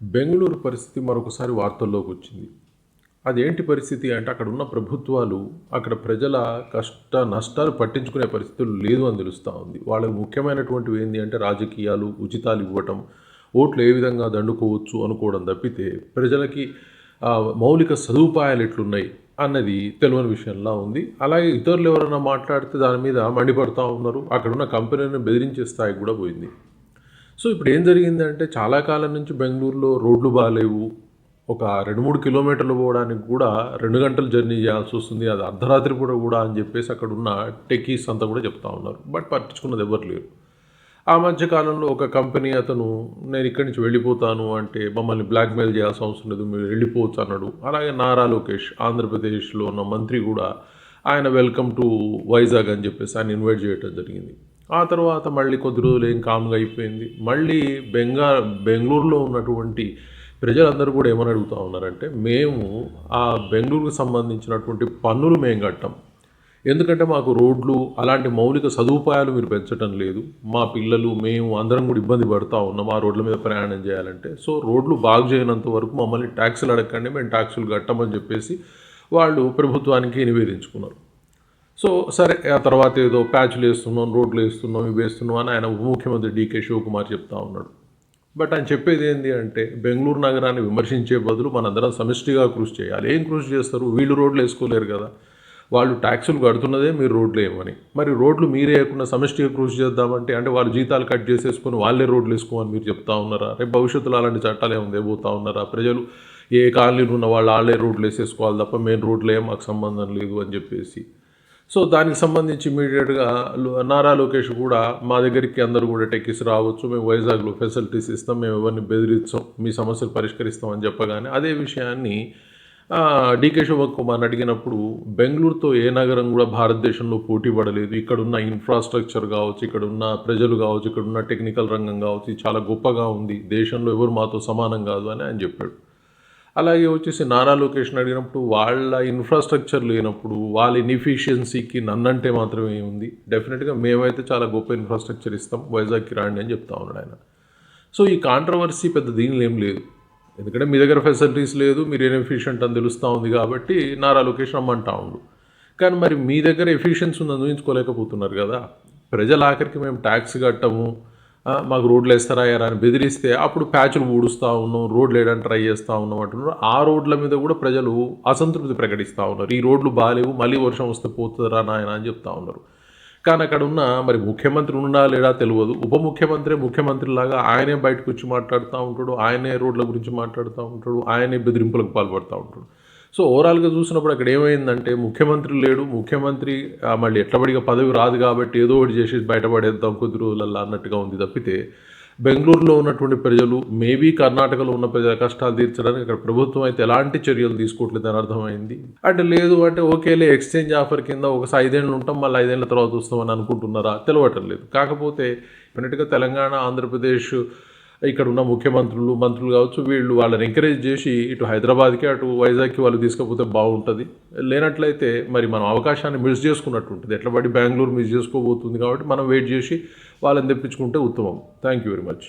బెంగళూరు పరిస్థితి మరొకసారి వార్తల్లోకి వచ్చింది. అదేంటి పరిస్థితి అంటే అక్కడ ఉన్న ప్రభుత్వాలు అక్కడ ప్రజల కష్ట నష్టాలు పట్టించుకునే పరిస్థితులు లేదు అని తెలుస్తూ ఉంది. వాళ్ళకి ముఖ్యమైనటువంటివి ఏంటి అంటే రాజకీయాలు ఉచితాలు ఇవ్వటం ఓట్లు ఏ విధంగా దండుకోవచ్చు అనుకోవడం తప్పితే ప్రజలకి మౌలిక సదుపాయాలు ఎట్లున్నాయి అన్నది తెలియని విషయంలా ఉంది. అలాగే ఇతరులు ఎవరైనా మాట్లాడితే దాని మీద మండిపడుతూ ఉన్నారు. అక్కడున్న కంపెనీని బెదిరించే స్థాయికి కూడా పోయింది. సో ఇప్పుడు ఏం జరిగిందంటే చాలా కాలం నుంచి బెంగళూరులో రోడ్లు బాగాలేవు ఒక రెండు మూడు కిలోమీటర్లు పోవడానికి కూడా రెండు గంటలు జర్నీ చేయాల్సి వస్తుంది. అది అర్ధరాత్రి పూట కూడా అని చెప్పేసి అక్కడ ఉన్న టెక్కీస్ అంతా కూడా చెప్తా ఉన్నారు. బట్ పట్టించుకున్నది ఎవరు లేరు. ఆ మధ్యకాలంలో ఒక కంపెనీ అతను నేను ఇక్కడి నుంచి వెళ్ళిపోతాను అంటే మమ్మల్ని బ్లాక్మెయిల్ చేయాల్సిన అవసరం లేదు మీరు వెళ్ళిపోవచ్చు అన్నాడు. అలాగే నారా లోకేష్ ఆంధ్రప్రదేశ్లో ఉన్న మంత్రి కూడా ఆయన వెల్కమ్ టు వైజాగ్ అని చెప్పేసి ఆయన ఇన్వైట్ చేయడం జరిగింది. ఆ తర్వాత మళ్ళీ కొద్ది రోజులు ఏం కామ్గా అయిపోయింది. మళ్ళీ బెంగా బెంగళూరులో ఉన్నటువంటి ప్రజలందరూ కూడా ఏమని అడుగుతూ ఉన్నారంటే మేము ఆ బెంగళూరుకు సంబంధించినటువంటి పన్నులు మేము కట్టాం. ఎందుకంటే మాకు రోడ్లు అలాంటి మౌలిక సదుపాయాలు మీరు పెంచడం లేదు. మా పిల్లలు మేము అందరం కూడా ఇబ్బంది పడుతూ ఉన్నాం ఆ రోడ్ల మీద ప్రయాణం చేయాలంటే. సో రోడ్లు బాగు చేయనంత వరకు మమ్మల్ని ట్యాక్సులు అడగండి మేము ట్యాక్సులు కట్టమని చెప్పేసి వాళ్ళు ప్రభుత్వానికి నివేదించుకున్నారు. సో సరే ఆ తర్వాత ఏదో ప్యాచ్లు వేస్తున్నాం రోడ్లు వేస్తున్నాం ఇవి వేస్తున్నాం అని ఆయన ఉప ముఖ్యమంత్రి డీకే శివకుమార్ చెప్తా ఉన్నాడు. బట్ ఆయన చెప్పేది ఏంటి అంటే బెంగళూరు నగరాన్ని విమర్శించే బదులు మనందరం సమిష్టిగా కృషి చేయాలి. ఏం కృషి చేస్తారు? వీళ్ళు రోడ్లు వేసుకోలేరు కదా. వాళ్ళు ట్యాక్సులు కడుతున్నదే మీరు రోడ్లు వేయమని. మరి రోడ్లు మీరే వేయకుండా సమిష్టిగా కృషి చేద్దామంటే అంటే వాళ్ళు జీతాలు కట్ చేసేసుకొని వాళ్ళే రోడ్లు వేసుకోమని మీరు చెప్తా ఉన్నారా? రేపు భవిష్యత్తులో అలాంటి చట్టాలు ఏముంది పోతా ఉన్నారా? ప్రజలు ఏ కాలనీలు ఉన్న వాళ్ళు వాళ్ళే రోడ్లు వేసేసుకోవాలి తప్ప మెయిన్ రోడ్లు ఏం మాకు సంబంధం లేదు అని చెప్పేసి. సో దానికి సంబంధించి ఇమీడియట్గా నారా లోకేష్ కూడా మా దగ్గరికి అందరూ కూడా టెక్కిస్ రావచ్చు. మేము వైజాగ్లో ఫెసిలిటీస్ ఇస్తాం. మేము ఎవరిని బెదిరిస్తాం. మీ సమస్యలు పరిష్కరిస్తాం అని చెప్పగానే అదే విషయాన్ని ఆ, డీకే శివకుమార్ అడిగినప్పుడు బెంగళూరుతో ఏ నగరం కూడా భారతదేశంలో పోటీ పడలేదు. ఇక్కడున్న ఇన్ఫ్రాస్ట్రక్చర్ కావచ్చు ఇక్కడున్న ప్రజలు కావచ్చు ఇక్కడున్న టెక్నికల్ రంగం కావచ్చు చాలా గొప్పగా ఉంది. దేశంలో ఎవరు మాతో సమానం కాదు అని ఆయన చెప్పాడు. అలాగే వచ్చేసి నారా లొకేషన్ అడిగినప్పుడు వాళ్ళ ఇన్ఫ్రాస్ట్రక్చర్ లేనప్పుడు వాళ్ళ ఇన్ఎఫిషియన్సీకి నన్నంటే మాత్రమే ఉంది డెఫినెట్గా మేమైతే చాలా గొప్ప ఇన్ఫ్రాస్ట్రక్చర్ ఇస్తాం. వైజాగ్కి రాండి అని చెప్తా ఉన్నాడు ఆయన. సో ఈ కాంట్రవర్సీ పెద్ద దీనిలో ఏం లేదు. ఎందుకంటే మీ దగ్గర ఫెసిలిటీస్ లేదు మీరు ఇన్ఎఫిషియంట్ అని తెలుస్తూ ఉంది కాబట్టి నారా లొకేషన్ అమ్మంటా ఉండు. కానీ మరి మీ దగ్గర ఎఫిషియన్సీ ఉందని ఊహించుకోలేకపోతున్నారు కదా. ప్రజల ఆఖరికి మేము ట్యాక్స్ కట్టము. మాకు రోడ్లు వేస్తారా అయ్యారా అని బెదిరిస్తే అప్పుడు ప్యాచ్లు ఊడుస్తూ ఉన్నాం రోడ్లు వేయడానికి ట్రై చేస్తూ ఉన్నాం అంటున్నారు. ఆ రోడ్ల మీద కూడా ప్రజలు అసంతృప్తి ప్రకటిస్తూ ఉన్నారు. ఈ రోడ్లు బాగాలేవు మళ్ళీ వర్షం వస్తే పోతుందిరా నాయన అని చెప్తా ఉన్నారు. కానీ అక్కడ ఉన్న మరి ముఖ్యమంత్రి ఉన్నా లేడా తెలియదు. ఉప ముఖ్యమంత్రి ముఖ్యమంత్రి లాగా ఆయనే బయటకు వచ్చి మాట్లాడుతూ ఉంటాడు ఆయనే రోడ్ల గురించి మాట్లాడుతూ ఉంటాడు ఆయనే బెదిరింపులకు పాల్పడుతూ ఉంటాడు. సో ఓవరాల్గా చూసినప్పుడు అక్కడ ఏమైందంటే ముఖ్యమంత్రి లేడు ముఖ్యమంత్రి మళ్ళీ ఎట్లబడిగా పదవి రాదు కాబట్టి ఏదో ఒకటి చేసి బయటపడేద్దాం కొద్ది రోజులల్లా అన్నట్టుగా ఉంది తప్పితే బెంగళూరులో ఉన్నటువంటి ప్రజలు మేబీ కర్ణాటకలో ఉన్న ప్రజల కష్టాలు తీర్చడానికి అక్కడ ప్రభుత్వం అయితే ఎలాంటి చర్యలు తీసుకోవట్లేదు అని అర్థమైంది. అంటే లేదు అంటే ఓకేలే ఎక్స్చేంజ్ ఆఫర్ కింద ఒకసారి ఐదేళ్ళు ఉంటాం మళ్ళీ ఐదేళ్ళ తర్వాత వస్తామని అనుకుంటున్నారా? తెలియటం లేదు. కాకపోతే ఇప్పటిగా తెలంగాణ ఆంధ్రప్రదేశ్ ఇక్కడ ఉన్న ముఖ్యమంత్రులు మంత్రులు కావచ్చు వీళ్ళు వాళ్ళని ఎంకరేజ్ చేసి ఇటు హైదరాబాద్కి అటు వైజాగ్కి వాళ్ళు తీసుకపోతే బాగుంటుంది. లేనట్లయితే మరి మనం అవకాశాన్ని మిస్ చేసుకున్నట్టు ఉంటుంది. ఎట్లా పడి బెంగళూరు మిస్ చేసుకోబోతుంది కాబట్టి మనం వెయిట్ చేసి వాళ్ళని తెప్పించుకుంటే ఉత్తమం. Thank you very much